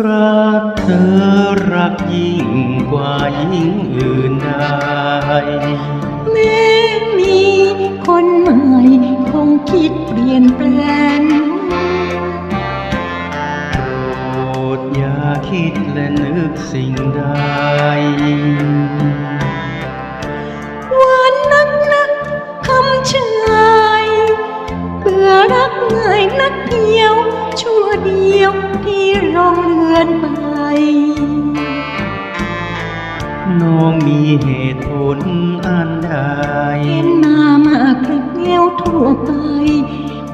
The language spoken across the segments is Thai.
รักเธอรักยิ่งกว่ายิ่งอื่นใดแม้มีคนใหม่คงคิดเปลี่ยนแปลงโปรดอย่าคิดและนึกสิ่งใดหวานนักนะคำเชยเบื่อรักง่ายนักเดียวชั่วเดียวที่รอง มีเหตุผลอันใดเห็นหน้ามากเกลียวทั่วไป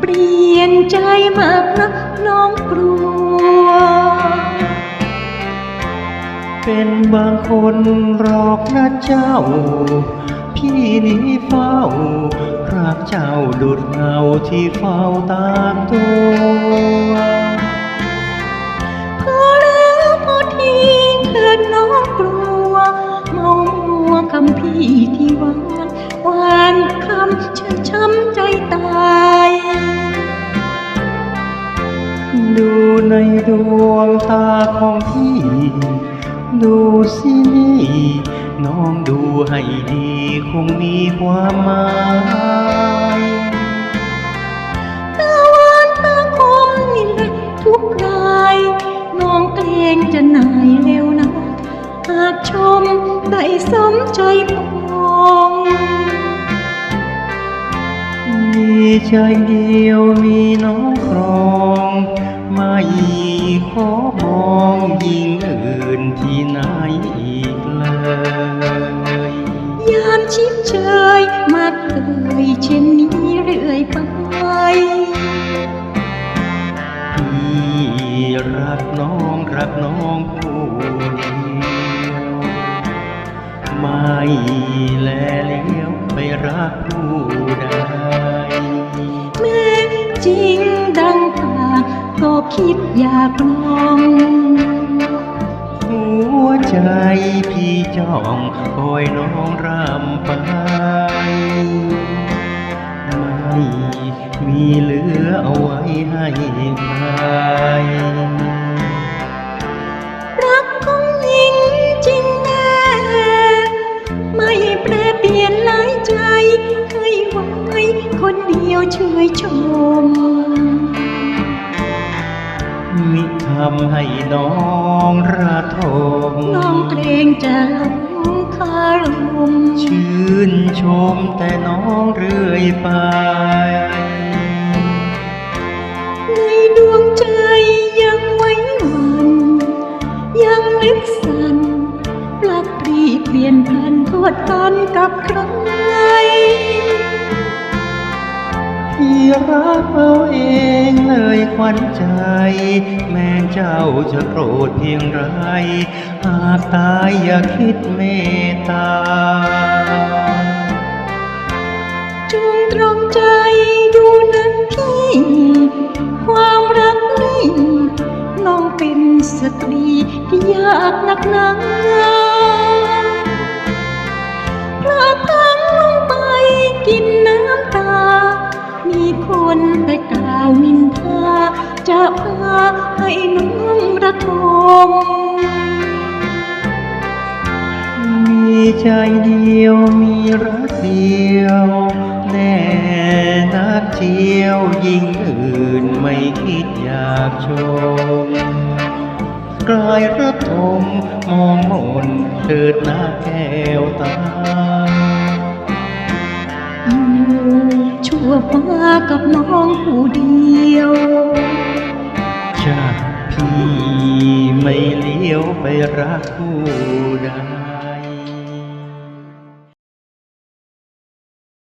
เปลี่ยนใจมากนะน้องกลัว เป็นบางคนหรอกนะเจ้า พี่นี้เฝ้ารักเจ้าดุดเงาที่เฝ้าตามตัว วงตาของพี่ ดูสินี่ น้องดูให้ดีคงมีความหมายตาหวานตาคมนี่แหละทุกราย น้องเกรงจะนายเร็วนะหากชมได้สมใจปองมีใจเดียวมีน้องครอง ไม่ขอมองยิ่งอื่นที่ไหนอีกเลย ยามชิดเชยมาเคยเช่นนี้เรื่อยไปพี่รักน้องรักน้องผู้เดียวไม่แลเลี้ยวไปรักผู้ใดแม้จริงดังปากก็ คิดอยากลองหัวใจพี่จ้องคอยน้องรำไป ไม่มีเหลือเอาไว้ให้ใครรักของหญิงจริงแน่ไม่แปรเปลี่ยนหลายใจให้ไว้คนเดียวช่วยชม มิทำให้น้องระทมน้องเกรงจะหลงคารมชื่นชมแต่น้องเรื่อยไป ในดวงใจยังไว้วันยังนึกสั่นปลักปรีเปลี่ยนพันโทษกันกับใคร พี่รักเอาเองเลยขวัญใจ แม้เจ้าจะโกรธเพียงไร หากตายอย่าคิดเมตตาจงตรองใจดูนะพี่ ความรักนี้น้องเป็นสตรีที่ยากนักหนาพลาดทั้งลงไปกิน คนไปกล่าวนินทาจะพาให้น้องระทมมีใจเดียวมีรักเดียว แน่นักเที่ยวยิ่งอื่นไม่คิดอยากชมกลายระทมมองมนเถิดหน้าแก้วตา ชั่วฟ้ากับน้องผู้เดียวจากพี่ไม่เลี้ยวไปรักผู้ใด